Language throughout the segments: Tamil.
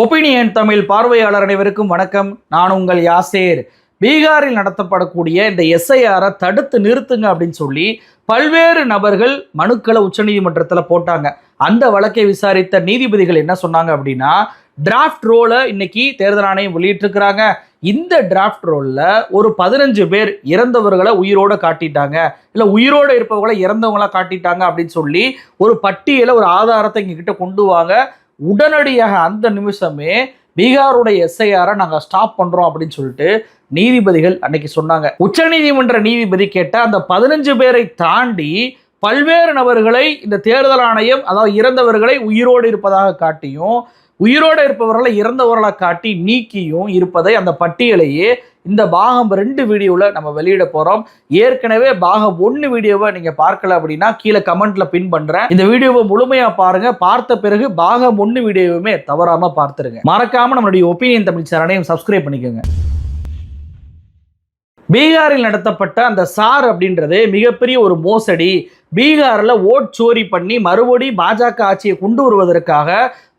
ஒப்பீனியன் தமிழ் பார்வையாளர் அனைவருக்கும் வணக்கம். நான் உங்கள் யாசேர். பீகாரில் நடத்தப்படக்கூடிய இந்த எஸ்ஐஆரை தடுத்து நிறுத்துங்க அப்படின்னு சொல்லி பல்வேறு நபர்கள் மனுக்களை உச்சநீதிமன்றத்தில் போட்டாங்க. அந்த வழக்கை விசாரித்த நீதிபதிகள் என்ன சொன்னாங்க அப்படின்னா டிராஃப்ட் ரோலை இன்னைக்கு தேர்தல் ஆணையம் வெளியிட்டிருக்கிறாங்க. இந்த டிராஃப்ட் ரோலில் ஒரு பதினஞ்சு பேர் இறந்தவர்களை உயிரோட காட்டிட்டாங்க. இல்லை உயிரோடு இருப்பவர்களை இறந்தவங்களா காட்டிட்டாங்க அப்படின்னு சொல்லி ஒரு பட்டியலை ஒரு ஆதாரத்தை எங்ககிட்ட கொண்டு வாங்க. உடனடியாக அந்த நிமிஷமே பீகாருடைய எஸ்ஐஆரை நாங்கள் ஸ்டாப் பண்ணுறோம் அப்படின்னு சொல்லிட்டு நீதிபதிகள் அன்னைக்கு சொன்னாங்க. உச்சநீதிமன்ற நீதிபதி கேட்ட அந்த பதினஞ்சு பேரை தாண்டி பல்வேறு நபர்களை இந்த தேர்தல் ஆணையம் அதாவது இறந்தவர்களை உயிரோடு இருப்பதாக காட்டியும் உயிரோடு இருப்பவர்களை இறந்தவர்களை காட்டி நீக்கியும் இருப்பதை அந்த பட்டியலையே இந்த பாகம் ரெண்டு வீடியோவில் நம்ம வெளியிட போகிறோம் ஏற்கனவே பாகம் ஒன்று வீடியோவை நீங்கள் பார்க்கல அப்படின்னா கீழே கமெண்ட்ல பின் பண்ணுறேன் இந்த வீடியோவை முழுமையாக பாருங்க. பார்த்த பிறகு பாகம் ஒன்று வீடியோவுமே தவறாமல் பார்த்துருங்க. மறக்காம நம்மளுடைய ஒப்பீனியன் தமிழ் சேனலையும் சப்ஸ்கிரைப் பண்ணிக்கோங்க. பீகாரில் நடத்தப்பட்ட அந்த சார் அப்படின்றது மிகப்பெரிய ஒரு மோசடி. பீகாரில் ஓட் சோரி பண்ணி மறுபடி பாஜக ஆட்சியை கொண்டு வருவதற்காக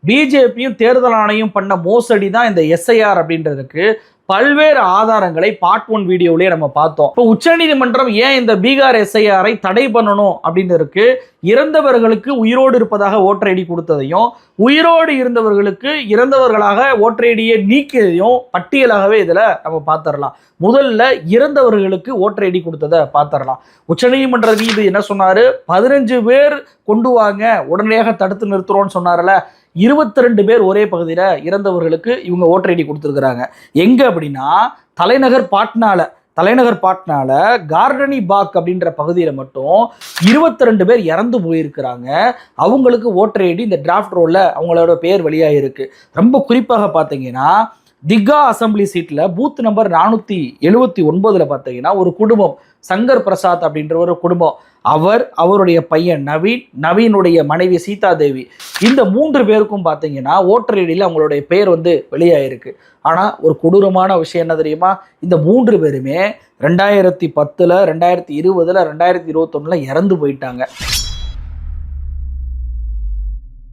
பிஜேபியும் தேர்தல் ஆணையம் பண்ண மோசடி தான் இந்த எஸ்ஐஆர் அப்படின்றதுக்கு பல்வேறு ஆதாரங்களை பார்ட் ஒன் வீடியோலேயே நம்ம பார்த்தோம். இப்போ உச்சநீதிமன்றம் ஏன் இந்த பீகார் எஸ்ஐஆரை தடை பண்ணணும் அப்படின்னு இருக்கு? இறந்தவர்களுக்கு உயிரோடு இருப்பதாக ஓட்டர் ஐடி கொடுத்ததையும் உயிரோடு இருந்தவர்களுக்கு இறந்தவர்களாக ஓட்டர் ஐடியை நீக்கியதையும் பட்டியலாகவே இதில் நம்ம பார்த்துடலாம். முதல்ல இறந்தவர்களுக்கு ஓட்டர் ஐடி கொடுத்ததை பார்த்துடலாம். உச்சநீதிமன்ற நீதி என்ன சொன்னார்? பதினஞ்சு பேர் கொண்டு வாங்க உடனடியாக தடுத்து நிறுத்துறோன்னு சொன்னார்ல. இருபத்தி ரெண்டு பேர் ஒரே பகுதியில் இறந்தவர்களுக்கு இவங்க ஓட்டர் ஐடி கொடுத்துருக்குறாங்க. எங்கே அப்படின்னா தலைநகர் பாட்னாவில் தலைநகர் பாட்னால கார்டனி பாக் அப்படின்ற பகுதியில் மட்டும் இருபத்தி ரெண்டு பேர் இறந்து போயிருக்கிறாங்க. அவங்களுக்கு ஓட்டர் ஐடி இந்த டிராஃப்ட் ரோலில் அவங்களோட பேர் வெளியாக இருக்குது ரொம்ப குறிப்பாக பார்த்தீங்கன்னா திகா அசம்பிளி சீட்டில் பூத் நம்பர் நானூற்றி எழுபத்தி ஒன்பதில் பார்த்தீங்கன்னா ஒரு குடும்பம் சங்கர் பிரசாத் அப்படின்ற ஒரு குடும்பம். அவர் அவருடைய பையன் நவீன் நவீனுடைய மனைவி சீதா தேவி இந்த மூன்று பேருக்கும் பார்த்தீங்கன்னா ஓட்டர் ஐடியில் அவங்களுடைய பெயர் வந்து வெளியாயிருக்கு. ஆனால் ஒரு கொடூரமான விஷயம் என்ன தெரியுமா? இந்த மூன்று பேருமே ரெண்டாயிரத்தி பத்தில் ரெண்டாயிரத்தி இருபதில் ரெண்டாயிரத்தி இருபத்தொன்னில் இறந்து போயிட்டாங்க.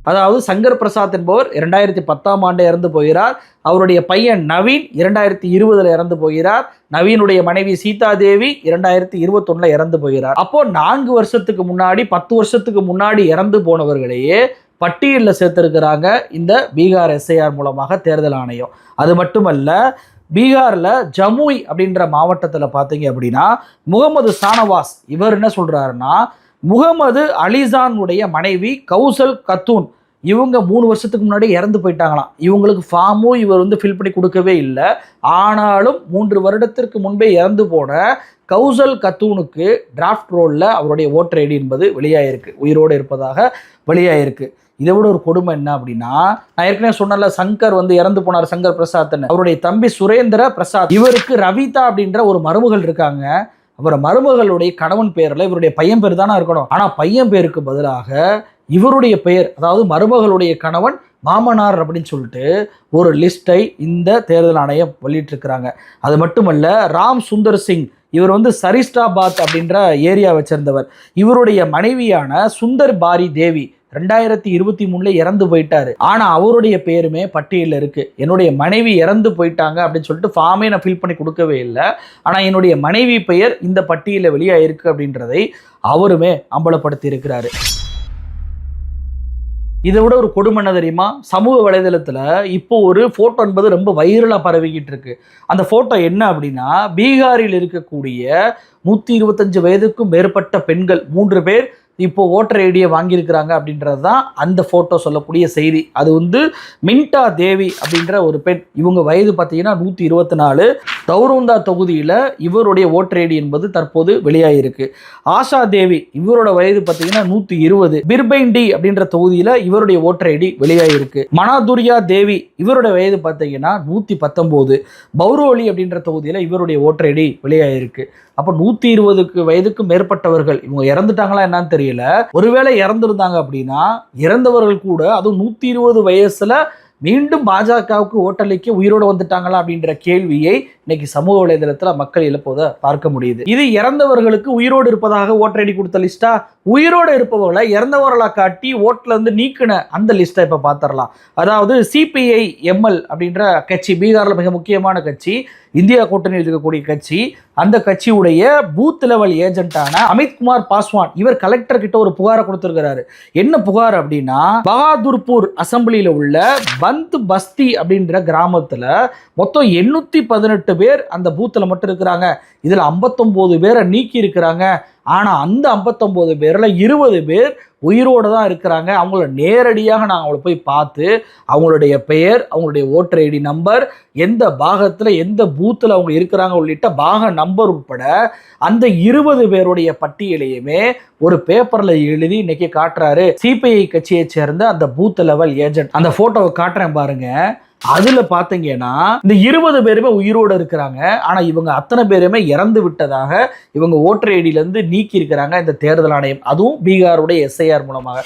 அதாவது சங்கர் பிரசாத் என்பவர் இரண்டாயிரத்தி பத்தாம் ஆண்டு இறந்து போகிறார். அவருடைய பையன் நவீன் இரண்டாயிரத்தி இருபதுல இறந்து போகிறார். நவீனுடைய மனைவி சீதா தேவி இரண்டாயிரத்தி இருபத்தொன்னுல இறந்து போகிறார். அப்போ நான்கு வருஷத்துக்கு முன்னாடி பத்து வருஷத்துக்கு முன்னாடி இறந்து போனவர்களையே பட்டியலில் சேர்த்திருக்கிறாங்க இந்த பீகார் எஸ்ஐஆர் மூலமாக தேர்தல் ஆணையம். அது மட்டுமல்ல பீகாரில் ஜமுய் அப்படின்ற மாவட்டத்தில் பார்த்தீங்க அப்படின்னா முகமது சானவாஸ் இவர் என்ன சொல்கிறாருன்னா முகமது அலிசானுடைய மனைவி கௌசல் கத்தூன் இவங்க மூணு வருஷத்துக்கு முன்னாடி இறந்து போயிட்டாங்களாம். இவங்களுக்கு ஃபார்மும் இவர் வந்து ஃபில் பண்ணி கொடுக்கவே இல்லை. ஆனாலும் மூன்று வருடத்திற்கு முன்பே இறந்து போன கௌசல் கத்தூனுக்கு டிராஃப்ட் ரோலில் அவருடைய ஓட்டர் ஐடி என்பது வெளியாகிருக்கு உயிரோடு இருப்பதாக வெளியாகிருக்கு இதை விட ஒரு கொடுமை என்ன அப்படின்னா நான் ஏற்கனவே சொன்னல சங்கர் வந்து இறந்து போனார் சங்கர் பிரசாத்னு. அவருடைய தம்பி சுரேந்திர பிரசாத். இவருக்கு ரவிதா அப்படின்ற ஒரு மருமகள் இருக்காங்க. அவர் மருமகளுடைய கணவன் பேரில் இவருடைய பையன் பேர் தானே இருக்கணும். ஆனால் பையன் பேருக்கு பதிலாக இவருடைய பெயர் அதாவது மருமகளுடைய கணவன் மாமனார் அப்படின்னு சொல்லிட்டு ஒரு லிஸ்ட்டை இந்த தேர்தல் ஆணையம் வெளியிட்டிருக்கிறாங்க. அது மட்டுமல்ல ராம் சுந்தர் சிங் இவர் வந்து சரிஸ்டாபாத் அப்படின்ற ஏரியா வச்சிருந்தவர் இவருடைய மனைவியான சுந்தர் பாரி தேவி ரெண்டாயிரத்தி இருபத்தி மூணுல இறந்து போயிட்டாரு. ஆனா அவருடைய பேருமே பட்டியலில் இருக்கு. என்னுடைய மனைவி இறந்து போயிட்டாங்க அப்படின்னு சொல்லிட்டு ஃபார்மே நான் ஃபில் பண்ணி கொடுக்கவே இல்லை. ஆனா என்னுடைய மனைவி பெயர் இந்த பட்டியலில் வெளியாயிருக்கு அப்படின்றதை அவருமே அம்பலப்படுத்தி இருக்கிறாரு இதை விட ஒரு கொடுமை தெரியுமா? சமூக வலைதளத்தில் இப்போ ஒரு ஃபோட்டோ என்பது ரொம்ப வைரலாக பரவிக்கிட்டு இருக்கு. அந்த ஃபோட்டோ என்ன அப்படின்னா பீகாரில் இருக்கக்கூடிய நூற்றி இருபத்தஞ்சு வயதுக்கும் மேற்பட்ட பெண்கள் மூன்று பேர் இப்போ ஓட்டர் ஐடியை வாங்கியிருக்கிறாங்க அப்படின்றது தான் அந்த ஃபோட்டோ சொல்லக்கூடிய செய்தி. அது வந்து மின்டா தேவி அப்படின்ற ஒரு பெண். இவங்க வயது பார்த்தீங்கன்னா நூற்றி இருபத்தி நாலு. தௌருந்தா தொகுதியில் இவருடைய ஓட்டர் ஐடி என்பது தற்போது வெளியாகிருக்கு ஆஷா தேவி இவரோட வயது பார்த்தீங்கன்னா நூற்றி இருபது. பிர்பைண்டி அப்படின்ற தொகுதியில் இவருடைய ஓட்டரேடி ஐடி வெளியாகிருக்கு மனாதுரியா தேவி இவருடைய வயது பார்த்தீங்கன்னா நூற்றி பத்தொம்போது. பௌரோலி அப்படின்ற தொகுதியில் இவருடைய ஓட்டரேடி வெளியாகிருக்கு அப்போ நூற்றி இருபதுக்கு வயதுக்கு மேற்பட்டவர்கள் இவங்க இறந்துட்டாங்களா என்னன்னு தெரியல. ஒருவேளை இறந்துருந்தாங்க அப்படின்னா இறந்தவர்கள் கூட அதுவும் நூற்றி இருபது வயசுல மீண்டும் பாஜகவுக்கு ஓட்டளிக்க உயிரோடு வந்துட்டாங்களா அப்படின்ற கேள்வியை இன்னைக்கு சமூக வலைதளத்தில் மக்கள் இழப்பதை பார்க்க முடியுது. இது இறந்தவர்களுக்கு உயிரோடு இருப்பதாக ஓட்டர் ஐடி கொடுத்த லிஸ்டா உயிரோடு இருப்பவர்களை இறந்தவர்களா காட்டி ஓட்டில் இருந்து நீக்கின அந்த லிஸ்ட்டை இப்போ பார்த்துடலாம். அதாவது சிபிஐ எம்எல் அப்படின்ற கட்சி பீகாரில் மிக முக்கியமான கட்சி இந்தியா கூட்டணியில் இருக்கக்கூடிய கட்சி அந்த கட்சியுடைய பூத் லெவல் ஏஜென்ட்டான அமித்குமார் பாஸ்வான் இவர் கலெக்டர் கிட்ட ஒரு புகாரை கொடுத்துருக்கிறாரு. என்ன புகார் அப்படின்னா பகாதூர்பூர் அசம்பிளியில் உள்ள பந்த் பஸ்தி அப்படின்ற கிராமத்துல மொத்தம் எண்ணூத்தி பதினெட்டு பேர் அந்த பூத்தில் மட்டும் இருக்கிறாங்க. இதில் ஐம்பத்தொம்போது பேரை நீக்கி இருக்கிறாங்க. ஆனால் அந்த ஐம்பத்தொம்போது பேரில் இருபது பேர் உயிரோடு தான் இருக்கிறாங்க. அவங்கள நேரடியாக நான் அவங்கள போய் பார்த்து அவங்களுடைய பெயர் அவங்களுடைய ஓட்டர் ஐடி நம்பர் எந்த பாகத்தில் எந்த பூத்தில் அவங்க இருக்கிறாங்க உள்ளிட்ட பாக நம்பர் உட்பட அந்த இருபது பேருடைய பட்டியலையுமே ஒரு பேப்பரில் எழுதி இன்னைக்கு காட்டுறாரு. சிபிஐ கட்சியை சேர்ந்த அந்த பூத் லெவல் ஏஜென்ட். அந்த ஃபோட்டோவை காட்டுறேன் பாருங்கள் அதுல பாத்தீங்கன்னா இந்த இருபது பேருமே உயிரோடு இருக்கிறாங்க. ஆனா இவங்க அத்தனை பேருமே இறந்து விட்டதாக இவங்க ஓட்டர் ஐடியில இருந்து நீக்கி இருக்கிறாங்க இந்த தேர்தல் ஆணையம். அதுவும் பீகாருடைய எஸ்ஐஆர் மூலமாக.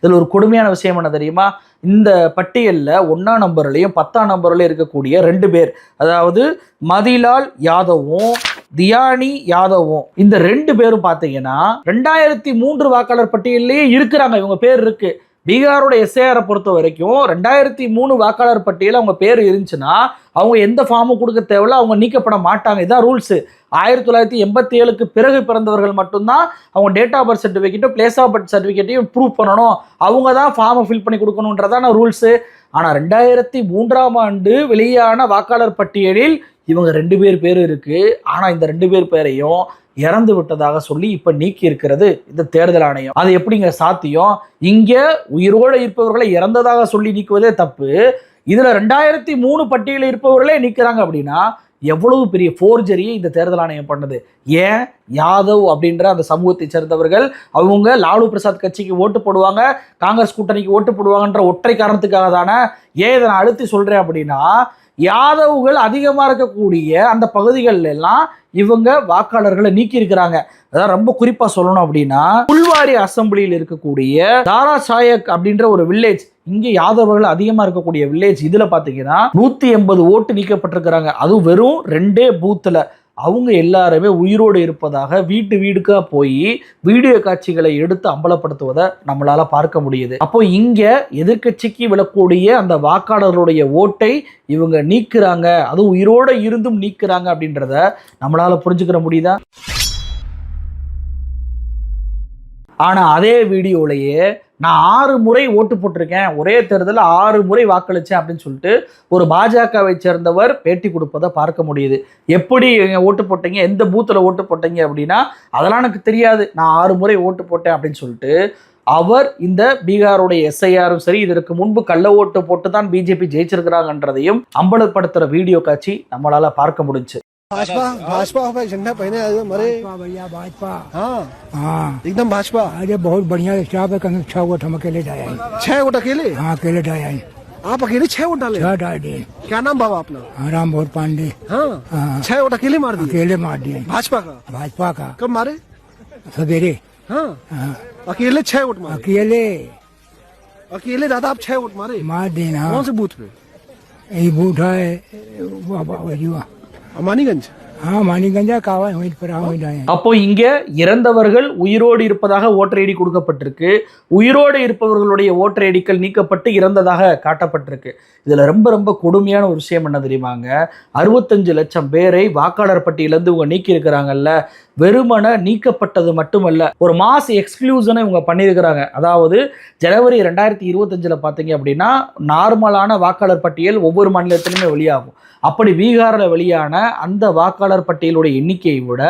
இதில் ஒரு கொடுமையான விஷயம் என்ன தெரியுமா? இந்த பட்டியலில் ஒன்றாம் நம்பர்லையும் பத்தாம் நம்பர்லையும் இருக்கக்கூடிய ரெண்டு பேர். அதாவது மதிலால் யாதவும் தியானி யாதவும். இந்த ரெண்டு பேரும் பார்த்தீங்கன்னா ரெண்டாயிரத்தி மூன்று வாக்காளர் பட்டியலிலேயே இருக்கிறாங்க. இவங்க பேர் இருக்குது பீகாரோட எஸ்ஏஆரை பொறுத்த வரைக்கும் ரெண்டாயிரத்தி மூணு வாக்காளர் பட்டியலில் அவங்க பேர் இருந்துச்சுன்னா அவங்க எந்த ஃபார்மும் கொடுக்க தேவையில்ல அவங்க நீக்கப்பட மாட்டாங்க. இதான் ரூல்ஸு ஆயிரத்தி தொள்ளாயிரத்தி எண்பத்தி ஏழுக்கு பிறகு பிறந்தவர்கள் மட்டும்தான் அவங்க டேட் ஆஃப் பர்த் சர்டிஃபிகேட்டும் பிளேஸ் ஆஃப் பர்த் சர்டிஃபிகேட்டையும் ப்ரூவ் பண்ணணும். அவங்க தான் ஃபார்மை ஃபில் பண்ணி கொடுக்கணுன்றதான ரூல்ஸு ஆனால் ரெண்டாயிரத்தி மூன்றாம் ஆண்டு வெளியான வாக்காளர் பட்டியலில் இவங்க ரெண்டு பேர் பேர் இருக்குது ஆனால் இந்த ரெண்டு பேர் பேரையும் இறந்து விட்டதாக சொல்லி இப்போ நீக்கி இருக்கிறது இந்த தேர்தல் ஆணையம். அது எப்படிங்க சாத்தியம்? இங்கே உயிரோடு இருப்பவர்களை இறந்ததாக சொல்லி நீக்குவதே தப்பு. இதில் ரெண்டாயிரத்தி மூணு பட்டியலில் இருப்பவர்களே நிற்கிறாங்க அப்படின்னா எவ்வளவு பெரிய ஃபோர்ஜரியை இந்த தேர்தல் ஆணையம் பண்ணது? ஏன்? யாதவ் அப்படின்ற அந்த சமூகத்தை சேர்ந்தவர்கள் அவங்க லாலு பிரசாத் கட்சிக்கு ஓட்டு போடுவாங்க காங்கிரஸ் கூட்டணிக்கு ஓட்டு போடுவாங்கன்ற ஒற்றை காரணத்துக்காக தானே ஏன் இதை நான் அழுத்தி சொல்கிறேன் அப்படின்னா யாதவ்கள் அதிகமாக இருக்கக்கூடிய அந்த பகுதிகளில் எல்லாம் இவங்க வாக்காளர்களை நீக்கி இருக்கிறாங்க அதான் ரொம்ப குறிப்பா சொல்லணும் அப்படின்னா புல்வாரி அசம்பிளியில் இருக்கக்கூடிய தாரா சாயக் அப்படின்ற ஒரு வில்லேஜ் இங்க யாதவர்கள் அதிகமா இருக்கக்கூடிய வில்லேஜ் இதுல பாத்தீங்கன்னா நூத்தி எண்பது ஓட்டு நீக்கப்பட்டிருக்கிறாங்க. அதுவும் வெறும் ரெண்டே பூத்துல அவங்க எல்லாருமே உயிரோடு இருப்பதாக வீட்டு வீடுக்கா போய் வீடியோ காட்சிகளை எடுத்து அம்பலப்படுத்துவதை நம்மளால பார்க்க முடியுது. அப்போ இங்க எதிர்க்கட்சிக்கு விழக்கூடிய அந்த வாக்காளர்களுடைய ஓட்டை இவங்க நீக்குறாங்க. அதுவும் உயிரோட இருந்தும் நீக்குறாங்க அப்படின்றத நம்மளால புரிஞ்சுக்கிற முடியுதா? ஆனா அதே வீடியோலயே நான் ஆறு முறை ஓட்டு போட்டிருக்கேன். ஒரே தேர்தலில் ஆறு முறை வாக்களித்தேன் அப்படின்னு சொல்லிட்டு ஒரு பாஜகவை சேர்ந்தவர் பேட்டி கொடுப்பதை பார்க்க முடியுது. எப்படி ஓட்டு போட்டீங்க? எந்த பூத்தில் ஓட்டு போட்டீங்க அப்படின்னா அதெல்லாம் எனக்கு தெரியாது. நான் ஆறு முறை ஓட்டு போட்டேன் அப்படின்னு சொல்லிட்டு அவர் இந்த பீகாருடைய எஸ்ஐஆரும் சரி இதற்கு முன்பு கள்ள ஓட்டு போட்டு தான் பிஜேபி ஜெயிச்சிருக்கிறாங்கன்றதையும் அம்பலப்படுத்துகிற வீடியோ காட்சி நம்மளால் பார்க்க முடிஞ்சு. भाजपा भाजपा का झंडा पहने आए मरे। भैया भाजपा। हाँ। हाँ। एकदम भाजपा। अरे बहुत बढ़िया स्टाफ है कम छह वोट हम अकेले हैं। छह वोट अकेले? हाँ अकेले डाए हैं। आप अकेले छह वोट डाले? छह डाए दिए। क्या नाम बाबा अपना हाँ राम भोर पांडे। हाँ। हाँ। छह वोट अकेले मार दिए? अकेले मार दिए। भाजपा का? भाजपा का। कब मारे? सवेरे। हाँ। हाँ। अकेले छह वोट मारे? अकेले। अकेले दादा आप छह वोट मारे? मार देना। कौन से बूथ पे? यही बूढ़ा है மணிகஞ்ச் அப்போ இங்க இறந்தவர்கள் உயிரோடு இருப்பதாக ஓட்டர் ஐடி கொடுக்கப்பட்டிருக்கு. உயிரோடு இருப்பவர்களுடைய ஓட்டர் ஐடிக்கள் நீக்கப்பட்டு இறந்ததாக காட்டப்பட்டிருக்கு. இதுல ரொம்ப ரொம்ப கொடுமையான ஒரு விஷயம் என்ன தெரியுமாங்க? அறுபத்தஞ்சு லட்சம் பேரை வாக்காளர் பட்டியலேருந்து இவங்க நீக்கி இருக்கிறாங்கல்ல வெறுமன நீக்கப்பட்டது மட்டுமல்ல ஒரு மாஸ் எக்ஸ்க்ளூசனை இவங்க பண்ணியிருக்கிறாங்க. அதாவது ஜனவரி ரெண்டாயிரத்தி இருபத்தஞ்சில் பார்த்தீங்க அப்படின்னா நார்மலான வாக்காளர் பட்டியல் ஒவ்வொரு மாநிலத்திலுமே வெளியாகும். அப்படி பீகாரில் வெளியான அந்த வாக்காளர் பட்டியலுடைய எண்ணிக்கையை விட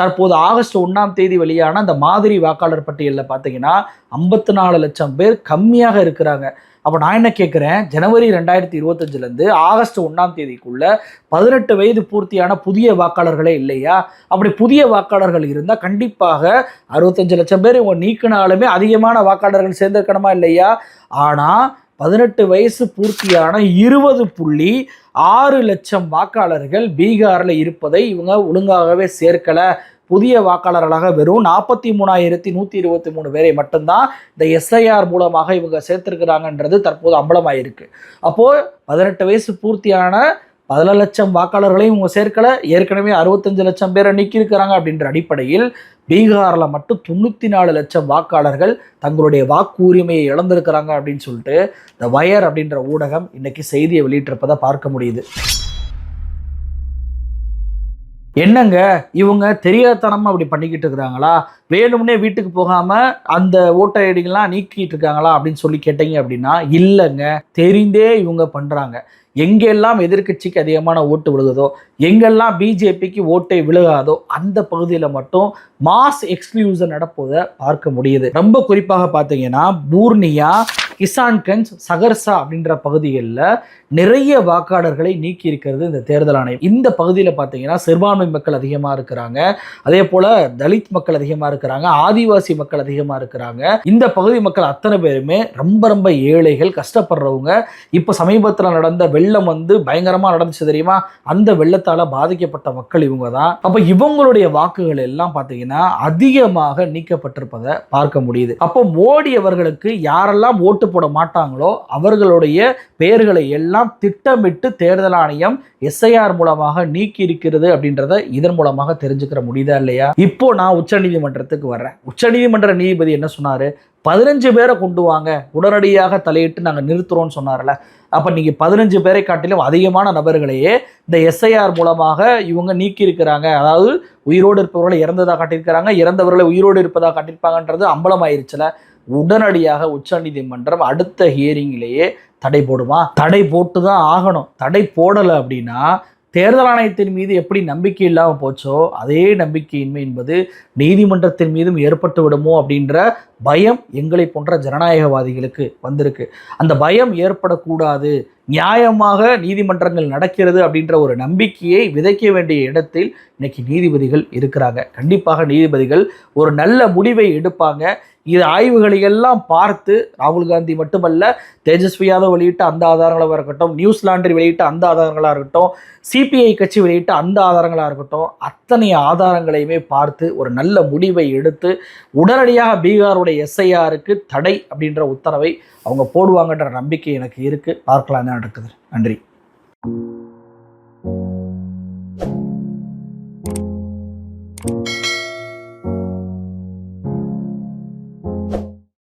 தற்போது ஆகஸ்ட் ஒன்றாம் தேதி வெளியான அந்த மாதிரி வாக்காளர் பட்டியலில் பார்த்தீங்கன்னா ஐம்பத்தி நாலு லட்சம் பேர் கம்மியாக இருக்கிறாங்க. அப்போ நான் என்ன கேட்குறேன் ஜனவரி ரெண்டாயிரத்தி இருபத்தஞ்சிலேருந்து ஆகஸ்ட் ஒன்றாம் தேதிக்குள்ள பதினெட்டு வயது பூர்த்தியான புதிய வாக்காளர்களே இல்லையா? அப்படி புதிய வாக்காளர்கள் இருந்தால் கண்டிப்பாக அறுபத்தஞ்சு லட்சம் பேர் இவங்க நீக்கினாலுமே அதிகமான வாக்காளர்கள் சேர்ந்திருக்கணுமா இல்லையா? ஆனால் பதினெட்டு வயசு பூர்த்தியான இருபது புள்ளி ஆறு லட்சம் வாக்காளர்கள் பீகாரில் இருப்பதை இவங்க ஒழுங்காகவே சேர்க்கலை. புதிய வாக்காளர்களாக வெறும் நாற்பத்தி மூணாயிரத்தி நூற்றி இருபத்தி மூணு பேரை மட்டும்தான் இந்த எஸ்ஐஆர் மூலமாக இவங்க சேர்த்துருக்கிறாங்கன்றது தற்போது அம்பலமாயிருக்கு. அப்போது பதினெட்டு வயசு பூர்த்தியான பதினேழு லட்சம் வாக்காளர்களையும் இவங்க சேர்க்கல ஏற்கனவே அறுபத்தஞ்சு லட்சம் பேரை நீக்கியிருக்கிறாங்க அப்படின்ற அடிப்படையில் பீகாரில் மட்டும் தொண்ணூற்றி நாலு லட்சம் வாக்காளர்கள் தங்களுடைய வாக்கு உரிமையை இழந்திருக்கிறாங்க அப்படின்னு சொல்லிட்டு இந்த வயர் அப்படின்ற ஊடகம் இன்றைக்கி செய்தியை வெளியிட்டிருப்பதை பார்க்க முடியுது. என்னங்க இவங்க தெரியாதனமா அப்படி பண்ணிக்கிட்டு இருக்கிறாங்களா? வேணும்னே வீட்டுக்கு போகாம அந்த ஓட்டர் ஐடிங்கெல்லாம் நீக்கிட்டு இருக்காங்களா அப்படின்னு சொல்லி கேட்டீங்க அப்படின்னா இல்லைங்க. தெரிந்தே இவங்க பண்றாங்க. எங்கெல்லாம் எதிர்க்கட்சிக்கு அதிகமான ஓட்டு விழுகுதோ எங்கெல்லாம் பிஜேபிக்கு ஓட்டை விழுகாதோ அந்த பகுதியில் மட்டும் மாஸ் எக்ஸ்க்ளூசன் நடப்பதை பார்க்க முடியுது. ரொம்ப குறிப்பாக பார்த்தீங்கன்னா பூர்னியா கிசான்கஞ்ச் சகர்சா அப்படின்ற பகுதிகளில் நிறைய வாக்காளர்களை நீக்கி இருக்கிறது இந்த தேர்தல் ஆணையம். இந்த பகுதியில் பார்த்தீங்கன்னா சிறுபான்மை மக்கள் அதிகமாக இருக்கிறாங்க. அதே போல் தலித் மக்கள் அதிகமாக இருக்கிறாங்க. ஆதிவாசி மக்கள் அதிகமாக இருக்கிறாங்க. இந்த பகுதி மக்கள் அத்தனை பேருமே ரொம்ப ரொம்ப ஏழைகள் கஷ்டப்படுறவங்க. இப்போ சமீபத்தில் நடந்த வெள்ளம் வந்து பயங்கரமாக நடந்துச்சு தெரியுமா? அந்த வெள்ளத்தால் பாதிக்கப்பட்ட மக்கள் இவங்க தான் அப்போ இவங்களுடைய வாக்குகள் எல்லாம் பார்த்தீங்கன்னா அதிகமாக நீக்கப்பட்டிருப்பதை பார்க்க முடியுது. அப்போ மோடி அவர்களுக்கு யாரெல்லாம் ஓட்டு போட மாட்டாங்களோ அவர்களுடைய பெயர்களை எல்லாம் திட்டமிட்டு தேர்தல் ஆணையம் எஸ்ஐஆர் மூலமாக நீக்கி இருக்கிறது அப்படின்றத இதன் மூலமாக தெரிஞ்சுக்கிற முடியுதா இல்லையா? இப்போ நான் உச்சநீதிமன்றத்துக்கு வர்றேன். உச்சநீதிமன்ற நீதிபதி என்ன சொன்னார்? பதினஞ்சு பேரை கொண்டு வாங்க. உடனடியாக தலையிட்டு நாங்கள் நிறுத்துகிறோம்னு சொன்னார்ல. அப்போ நீங்கள் பதினஞ்சு பேரை காட்டிலும் அதிகமான நபர்களையே இந்த எஸ்ஐஆர் மூலமாக இவங்க நீக்கியிருக்கிறாங்க அதாவது உயிரோடு இருப்பவர்களை இறந்ததாக காட்டியிருக்கிறாங்க. இறந்தவர்களை உயிரோடு இருப்பதாக காட்டியிருப்பாங்கன்றது அம்பலமாயிருச்சுல. உடனடியாக உச்சநீதிமன்றம் அடுத்த ஹியரிங்கிலேயே தடை போடுமா? தடை போட்டு தான் ஆகணும். தடை போடலை அப்படின்னா தேர்தல் ஆணையத்தின் மீது எப்படி நம்பிக்கை இல்லாமல் போச்சோ அதே நம்பிக்கையின்மை என்பது நீதிமன்றத்தின் மீதும் ஏற்பட்டு விடுமோ அப்படின்ற பயம் எங்களை போன்ற ஜனநாயகவாதிகளுக்கு வந்திருக்கு. அந்த பயம் ஏற்படக்கூடாது. நியாயமாக நீதிமன்றங்கள் நடக்கிறது அப்படின்ற ஒரு நம்பிக்கையை விதைக்க வேண்டிய இடத்தில் இன்னைக்கு நீதிபதிகள் இருக்கிறாங்க. கண்டிப்பாக நீதிபதிகள் ஒரு நல்ல முடிவை எடுப்பாங்க. இது ஆய்வுகளை எல்லாம் பார்த்து ராகுல் காந்தி மட்டுமல்ல தேஜஸ்வி யாதவ் வெளியிட்ட அந்த ஆதாரங்களாக இருக்கட்டும் நியூஸ் லாண்டரி வெளியிட்ட அந்த ஆதாரங்களாக இருக்கட்டும் சிபிஐ கட்சி வெளியிட்ட அந்த ஆதாரங்களாக இருக்கட்டும் அத்தனை ஆதாரங்களையுமே பார்த்து ஒரு நல்ல முடிவை எடுத்து உடனடியாக பீகாருடைய எஸ்ஐஆருக்கு தடை அப்படின்ற உத்தரவை அவங்க போடுவாங்கன்ற நம்பிக்கை எனக்கு இருக்குது பார்க்கலாம் என்ன நடக்குது. நன்றி.